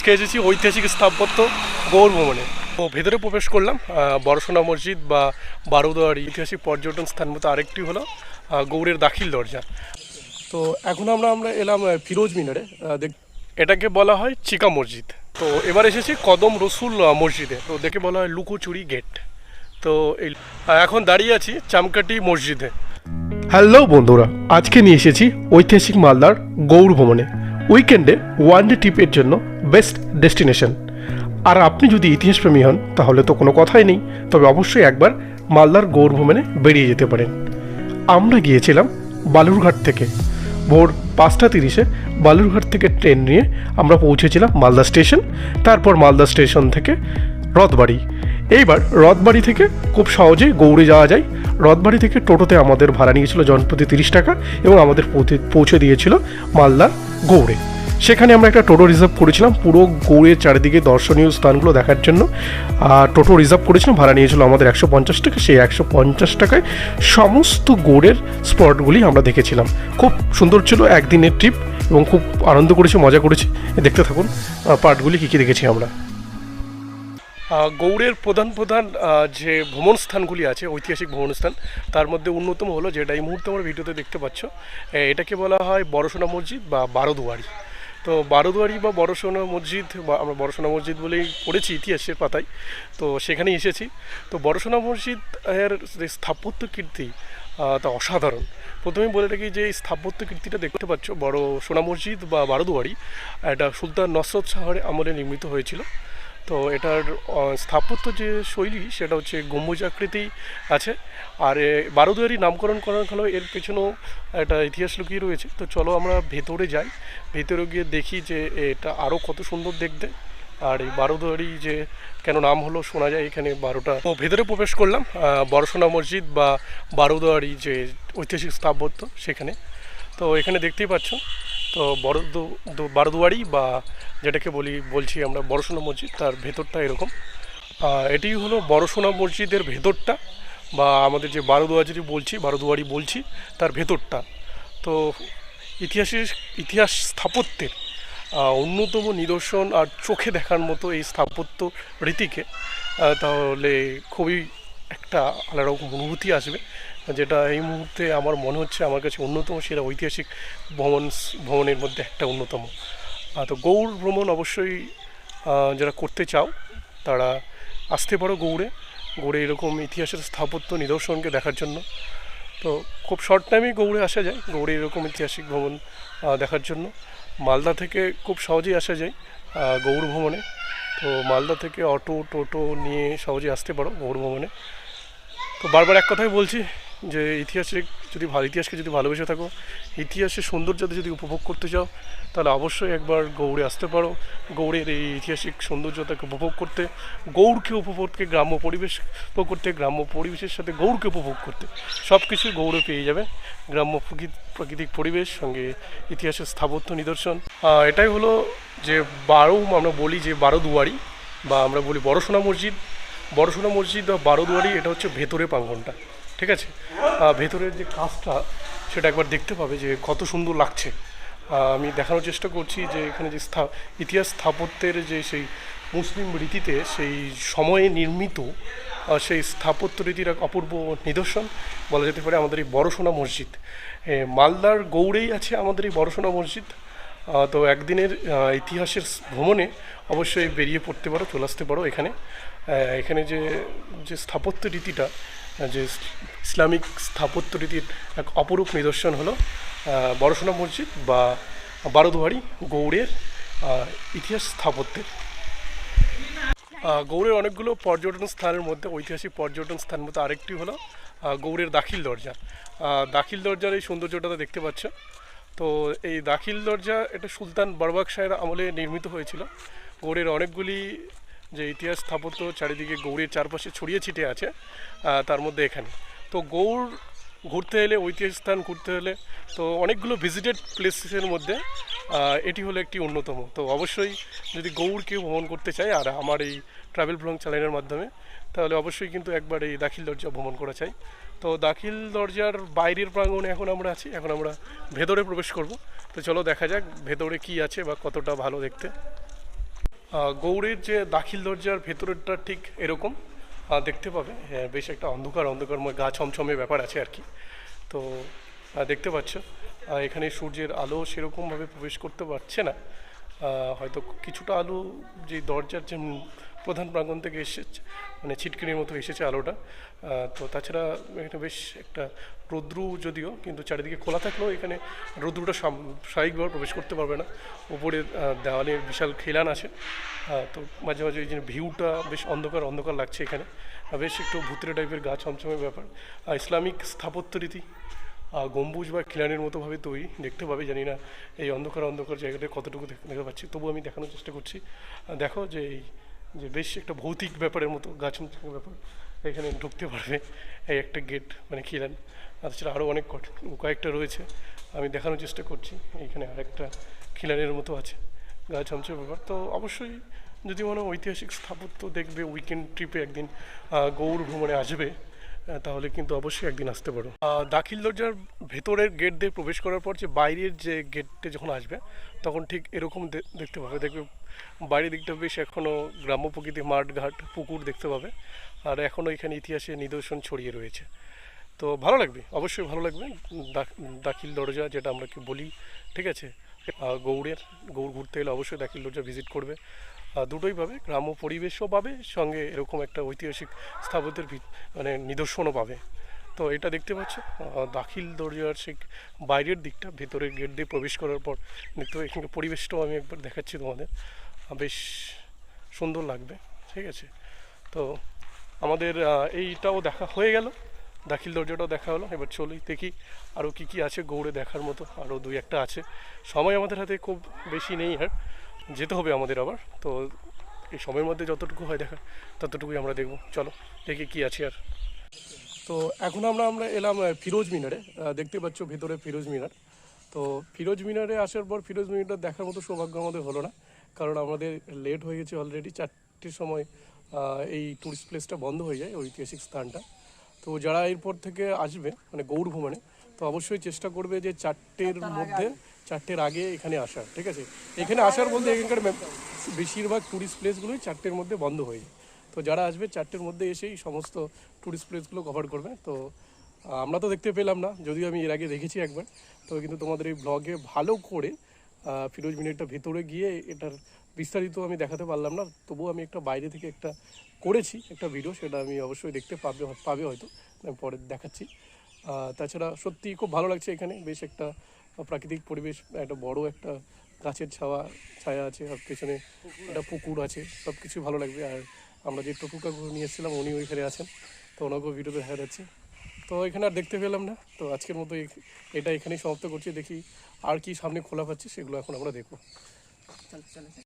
আজকে এসেছি ঐতিহাসিক স্থাপত্য গৌর ভ্রমণে তো ভেতরে প্রবেশ করলাম বড়সোনা মসজিদ বা বারোদুয়ারি ঐতিহাসিক পর্যটন স্থান মতো আরেকটি হলো গৌড়ের দাখিল দরজা। তো এখন আমরা আমরা এলাম ফিরোজ মিনারে দেখ- এটাকে বলা হয় চিকা মসজিদ। তো এবার এসেছি কদম রসুল মসজিদে। তো দেখে বলা হয় লুকোচুরি গেট। তো এই এখন দাঁড়িয়ে আছি চামকাটি মসজিদে। হ্যালো বন্ধুরা, আজকে নিয়ে এসেছি ঐতিহাসিক মালদার গৌড় ভ্রমণে উইকেন্ডে ওয়ান ডে ট্রিপের জন্য বেস্ট ডেস্টিনেশন। আর আপনি যদি ইতিহাসপ্রেমী হন, তাহলে তো কোনো কথাই নেই। তবে অবশ্যই একবার মালদার গৌড় ভ্রমণে বেরিয়ে যেতে পারেন। আমরা গিয়েছিলাম বালুরঘাট থেকে। ভোর পাঁচটা তিরিশে বালুরঘাট থেকে ট্রেন নিয়ে আমরা পৌঁছেছিলাম মালদা স্টেশন, তারপর মালদা স্টেশন থেকে রথবাড়ি। এইবার রথবাড়ি থেকে খুব সহজেই গৌড়ে যাওয়া যায়। রথবাড়ি থেকে টোটোতে আমাদের ভাড়া নিয়েছিল জনপ্রতি তিরিশ টাকা এবং আমাদের পৌঁছে- পৌঁছে দিয়েছিল মালদার গৌড়ে। সেখানে আমরা একটা টোটো রিজার্ভ করেছিলাম। পুরো গৌড়ের চারিদিকে দর্শনীয় স্থানগুলো দেখার জন্য। আর টোটো রিজার্ভ করেছিলাম, ভাড়া নিয়েছিল আমাদের একশো পঞ্চাশ টাকা। সেই একশো পঞ্চাশ টাকায় সমস্ত গৌড়ের স্পটগুলি আমরা দেখেছিলাম। খুব সুন্দর ছিল একদিনের ট্রিপ এবং খুব আনন্দ করেছি, মজা করেছি। দেখতে থাকুন পার্টগুলি কী কী দেখেছি আমরা। গৌড়ের প্রধান প্রধান যে ভ্রমণ স্থানগুলি আছে, ঐতিহাসিক ভ্রমণ স্থান, তার মধ্যে অন্যতম হলো যেটা এই মুহূর্তে আমরা ভিডিওতে দেখতে পাচ্ছ। এটাকে বলা হয় বড়সোনা মসজিদ বা বারোদুয়ারি। তো বারোদুয়ারি বা বড়সোনা মসজিদ বা আমরা বড়সোনা মসজিদ বলেই পড়েছি ইতিহাসের পাতায়, তো সেখানেই এসেছি। তো বড়সোনা মসজিদ এর স্থাপত্য কীর্তি তা অসাধারণ। প্রথমে বলে রাখি যে এই স্থাপত্য কীর্তিটা দেখতে পাচ্ছ বড় সোনা মসজিদ বা বারোদুয়ারি এটা সুলতান নসরত শাহরে আমলে নির্মিত হয়েছিল। তো এটার স্থাপত্য যে শৈলী সেটা হচ্ছে গম্বুজ আকৃতি আছে। আর বারোদুয়ারি নামকরণ করার হলো এর পেছনেও একটা ইতিহাস লুকিয়ে রয়েছে। তো চলো আমরা ভেতরে যাই। ভেতরে গিয়ে দেখি যে এটা আরও কত সুন্দর দেখতে। আর এই বারোদুয়ারি যে কেন নাম হলো শোনা যায় এখানে বারোটা। তো ভেতরে প্রবেশ করলাম আহ, বড়সোনা মসজিদ বা বারোদুয়ারি যে ঐতিহাসিক স্থাপত্য সেখানে। তো এখানে দেখতেই পাচ্ছ তো বড় বারোদুয়ারি বা যেটাকে বলি, বলছি আমরা বড়সোনা মসজিদ, তার ভেতরটা এরকম। এটি হলো বড়সোনা মসজিদের ভেতরটা বা আমাদের যে বারোদুয়ারি বলছি বারোদুয়ারি বলছি, তার ভেতরটা। তো ইতিহাসের, ইতিহাস স্থাপত্যের অন্যতম নিদর্শন আর চোখে দেখার মতো এই স্থাপত্য রীতিকে তাহলে খুবই একটা আলাদা রকম অনুভূতি আসবে। যেটা এই মুহূর্তে আমার মনে হচ্ছে আমার কাছে অন্যতম সেরা ঐতিহাসিক ভ্রমণ ভ্রমণের মধ্যে একটা অন্যতম। তো গৌড় ভ্রমণ অবশ্যই যারা করতে চাও, তারা আসতে পারো গৌড়ে। গৌড়ে এরকম ইতিহাসের স্থাপত্য নিদর্শনকে দেখার জন্য। তো খুব শর্ট টাইমেই গৌড়ে আসা যায়, গৌড়ে এরকম ঐতিহাসিক ভ্রমণ দেখার জন্য। মালদা থেকে খুব সহজেই আসা যায় গৌড় ভ্রমণে। তো মালদা থেকে অটো, টোটো নিয়ে সহজেই আসতে পারো গৌড় ভ্রমণে। তো বারবার এক কথাই বলছি যে ইতিহাসে যদি ভালো ইতিহাসকে যদি ভালোবেসে থাকো, ইতিহাসের সৌন্দর্যতে যদি উপভোগ করতে চাও, তাহলে অবশ্যই একবার গৌড়ে আসতে পারো। গৌড়ের এই ঐতিহাসিক সৌন্দর্যতাকে উপভোগ করতে, গৌড়কে উপভোগ করতে, গ্রাম্য পরিবেশ উপভোগ করতে, গ্রাম্য পরিবেশের সাথে গৌড়কে উপভোগ করতে সব কিছুই গৌড়ে পেয়ে যাবে। গ্রাম্য প্রকৃত প্রাকৃতিক পরিবেশ, সঙ্গে ইতিহাসের স্থাপত্য নিদর্শন। এটাই হলো যে বারো, আমরা বলি যে বারো দুয়ারি, বা আমরা বলি বড়সোনা মসজিদ। বড়সোনা মসজিদ বা বারোদুয়ারি, এটা হচ্ছে ভেতরে প্রাঙ্গনটা, ঠিক আছে? ভেতরের যে কাজটা, সেটা একবার দেখতে পাবে যে কত সুন্দর লাগছে। আমি দেখানোর চেষ্টা করছি যে এখানে যে স্থা ইতিহাস স্থাপত্যের যে সেই মুসলিম রীতিতে সেই সময়ে নির্মিত সেই স্থাপত্য রীতির এক অপূর্ব নিদর্শন। বলা যেতে পারে আমাদের এই বড়সোনা মসজিদ। মালদার গৌড়েই আছে আমাদের এই বড়সোনা মসজিদ। তো একদিনের ইতিহাসের ভ্রমণে অবশ্যই বেরিয়ে পড়তে পারো, চলে আসতে পারো এখানে। এখানে যে যে স্থাপত্য রীতিটা যে ইসলামিক স্থাপত্য রীতির এক অপরূপ নিদর্শন হলো বড়সোনা মসজিদ বা বারোদুয়ারি গৌড়ের ইতিহাস স্থাপত্যের। গৌড়ের অনেকগুলো পর্যটন স্থানের মধ্যে, ঐতিহাসিক পর্যটন স্থান মধ্যে আরেকটি হলো গৌড়ের দাখিল দরজা। দাখিল দরজার এই সৌন্দর্যটা দেখতে পাচ্ছ। তো এই দাখিল দরজা, এটা সুলতান বারবাক শাহের আমলে নির্মিত হয়েছিল। গৌড়ের অনেকগুলি যে ইতিহাস স্থাপত্য চারিদিকে গৌড়ের চারপাশে ছড়িয়ে ছিটে আছে তার মধ্যে এখানে। তো গৌড় ঘুরতে এলে ঐতিহাসিক স্থান ঘুরতে হলে তো অনেকগুলো ভিজিটেড প্লেসেসের মধ্যে এটি হলো একটি অন্যতম। তো অবশ্যই যদি গৌড় কেউ ভ্রমণ করতে চায় আর আমার এই ট্রাভেল ব্লগ চ্যানেলের মাধ্যমে, তাহলে অবশ্যই কিন্তু একবার এই দাখিল দরজা ভ্রমণ করা চাই। তো দাখিল দরজার বাইরের প্রাঙ্গণে এখন আমরা আছি, এখন আমরা ভেতরে প্রবেশ করব। তো চলো দেখা যাক ভেতরে কি আছে বা কতটা ভালো দেখতে। গৌড়ের যে দাখিল দরজার ভেতরেরটা ঠিক এরকম। দেখতে পাবে। হ্যাঁ, বেশ একটা অন্ধকার অন্ধকারময় গা ছমছমে ব্যাপার আছে আর কি। তো দেখতে পাচ্ছ। এখানে সূর্যের আলো সেরকমভাবে প্রবেশ করতে পারছে না। হয়তো কিছুটা আলো যে দরজার যে প্রধান প্রাঙ্গণ থেকে এসেছে মানে ছিটকিনির মতো এসেছে আলোটা। তো তাছাড়া এখানে বেশ একটা রৌদ্রু যদিও, কিন্তু চারিদিকে খোলা থাকলেও এখানে রৌদ্রুটা স্বাভাবিকভাবে প্রবেশ করতে পারবে না। উপরে দেওয়ালে বিশাল খিলান আছে। তো মাঝে মাঝে এই যে ভিউটা বেশ অন্ধকার অন্ধকার লাগছে এখানে। বেশ একটু ভূতরে টাইপের গা ছমছমে ব্যাপার। ইসলামিক স্থাপত্য রীতি গম্বুজ বা খিলানের মতোভাবে তৈরি, দেখতে পাবে, জানি না এই অন্ধকার অন্ধকার জায়গাটা কতটুকু দেখ- দেখতে পাচ্ছি। তবু আমি দেখানোর চেষ্টা করছি। দেখো যে এই, যে বেশ একটা ভৌতিক ব্যাপারের মতো, গাছ ব্যাপার এখানে ঢুকতে পারবে এই একটা গেট মানে খিলান। তাছাড়া আরও অনেক কট- কয়েকটা রয়েছে। আমি দেখানোর চেষ্টা করছি। এইখানে আরেকটা খিলানের মতো আছে। গা ছমছম ব্যাপার। তো অবশ্যই যদি মনে ঐতিহাসিক স্থাপত্য দেখবে উইকেন্ড ট্রিপে একদিন গৌড় ভ্রমণে আসবে তাহলে কিন্তু অবশ্যই একদিন আসতে পারো। দাখিল দরজার ভেতরের গেট দিয়ে প্রবেশ করার পর যে বাইরের যে গেটটা যখন আসবে, তখন ঠিক এরকম দেখতে পাবে। দেখবে বাইরের দিকটা বেশ এখনও গ্রাম্য প্রকৃতি মাঠ ঘাট, পুকুর দেখতে পাবে। আর এখনও এখানে ইতিহাসে নিদর্শন ছড়িয়ে রয়েছে। তো ভালো লাগবে, অবশ্যই ভালো লাগবে। দাখিল দরজা যেটা আমরা কি বলি, ঠিক আছে? গৌড়ের, গৌড় ঘুরতে এলে অবশ্যই দাখিল দরজা ভিজিট করবে। দুটোই পাবে, গ্রাম্য পরিবেশও পাবে, সঙ্গে এরকম একটা ঐতিহাসিক স্থাপত্যের মানে নিদর্শনও পাবে। তো এটা দেখতে পাচ্ছ দাখিল দরজার সেই বাইরের দিকটা ভেতরের গেট দিয়ে প্রবেশ করার পর দেখতে এখানে পরিবেশটাও আমি একবার দেখাচ্ছি তোমাদের। বেশ সুন্দর লাগবে, ঠিক আছে? তো আমাদের এইটাও দেখা হয়ে গেল, দাখিল দরজাটাও দেখা হলো। এবার চলি, দেখি আরও কী কী আছে, গৌড়ে দেখার মতো আরও দুই একটা আছে। সময় আমাদের হাতে খুব বেশি নেই আর। যেতে হবে আমাদের আবার। তো এই সময়ের মধ্যে যতটুকু হয় দেখা, ততটুকুই আমরা দেখব। চলো, দেখি কী আছে আর। তো এখন আমরা আমরা এলাম ফিরোজ মিনারে। দেখতে পাচ্ছ ভেতরে ফিরোজ মিনার। তো ফিরোজ মিনারে আসার পর ফিরোজ মিনারটা দেখার মতো সৌভাগ্য আমাদের হলো না। কারণ আমাদের লেট হয়ে গেছে অলরেডি চারটের সময় এই টুরিস্ট প্লেসটা বন্ধ হয়ে যায়, ঐতিহাসিক স্থানটা। তো যারা এরপর থেকে আসবে মানে গৌড় ভ্রমণে, তো অবশ্যই চেষ্টা করবে যে চারটের মধ্যে চারটের আগে এখানে আসার, ঠিক আছে? এখানে আসার বলতে এখানকার বেশিরভাগ টুরিস্ট প্লেসগুলোই চারটের মধ্যে বন্ধ হয়ে যায়। তো যারা আসবে চারটের মধ্যে এসেই সমস্ত টুরিস্ট প্লেসগুলো কভার করবে। তো আমরা তো দেখতে পেলাম না, যদিও আমি এর আগে দেখেছি একবার। তো কিন্তু তোমাদের এই ব্লগে ভালো করে ফিরোজ মিনিটটা ভেতরে গিয়ে এটার বিস্তারিত আমি দেখাতে পারলাম না। তবুও আমি একটা বাইরে থেকে একটা করেছি একটা ভিডিও সেটা আমি অবশ্যই দেখতে পাবে পাবে হয়তো। আমি পরে দেখাচ্ছি। তাছাড়া সত্যি খুব ভালো লাগছে এখানে। বেশ একটা প্রাকৃতিক পরিবেশ, একটা বড় একটা গাছের ছাওয়া, ছায়া আছে, আর পেছনে একটা পুকুর আছে সব কিছু ভালো লাগবে। আর আমরা যে টপু কাকু নিয়ে এসেছিলাম, উনি ওইখানে আছেন, তো ওনাকেও ভিডিওতে দেখা যাচ্ছে। তো এখানে আর দেখতে পেলাম না, তো আজকের মতো এটা এখানেই সমাপ্ত করছি। দেখি আর কি সামনে খোলা পাচ্ছে, সেগুলো এখন আমরা দেখব।